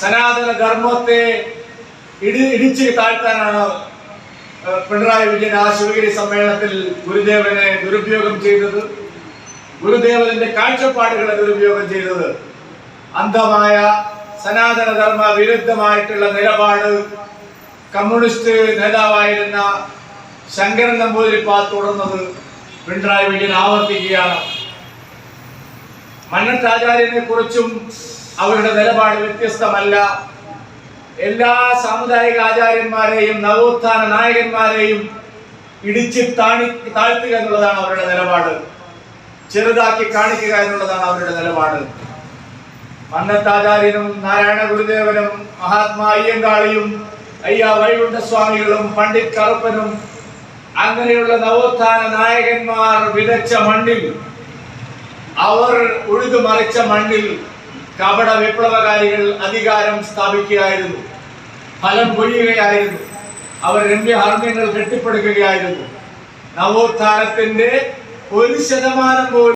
സനാതന ധർമ്മത്തെ ഇടി ഇടിച്ച് താഴ്ത്താനാണ് പിണറായി വിജയൻ ആ ശിവഗിരി സമ്മേളനത്തിൽ ഗുരുദേവനെ ദുരുപയോഗം ചെയ്തത്. ഗുരുദേവന്റെ കാഴ്ചപ്പാടുകളെ ദുരുപയോഗം ചെയ്തത്. അന്ധമായ സനാതനധർമ്മ വിരുദ്ധമായിട്ടുള്ള നിലപാട് കമ്മ്യൂണിസ്റ്റ് നേതാവായിരുന്ന ശങ്കരൻ നമ്പൂതിരിപ്പാ തുടർന്നത് പിണറായി വിജയൻ ആവർത്തിക്കുകയാണ്. മന്നത്താചാര്യനെ കുറിച്ചും അവരുടെ നിലപാട് വ്യത്യസ്തമല്ല. എല്ലാ സാമുദായിക ആചാര്യന്മാരെയും നവോത്ഥാന നായകന്മാരെയും ഇടിച്ച് താണി താഴ്ത്തുക എന്നുള്ളതാണ് അവരുടെ നിലപാട്. ചെറുതാക്കി കാണിക്കുക എന്നുള്ളതാണ് അവരുടെ നിലപാട്. മന്നത്താചാര്യനും നാരായണ ഗുരുദേവനും മഹാത്മാ അയ്യങ്കാളിയും അയ്യ വൈകുണ്ഠസ്വാമികളും പണ്ഡിറ്റ് കറുപ്പനും അങ്ങനെയുള്ള നവോത്ഥാന നായകന്മാർ വിതച്ച മണ്ണിൽ അവർ ഉഴുതുമറിച്ച മണ്ണിൽ കപട വിപ്ലവകാരികൾ അധികാരം സ്ഥാപിക്കുകയായിരുന്നു. ഫലം കൊയ്യുകയായിരുന്നു അവർ രമ്യഹർമ്മ്യങ്ങൾ കെട്ടിപ്പടുക്കുകയായിരുന്നു. നവോത്ഥാനത്തിന്റെ ഒരു ശതമാനം പോലും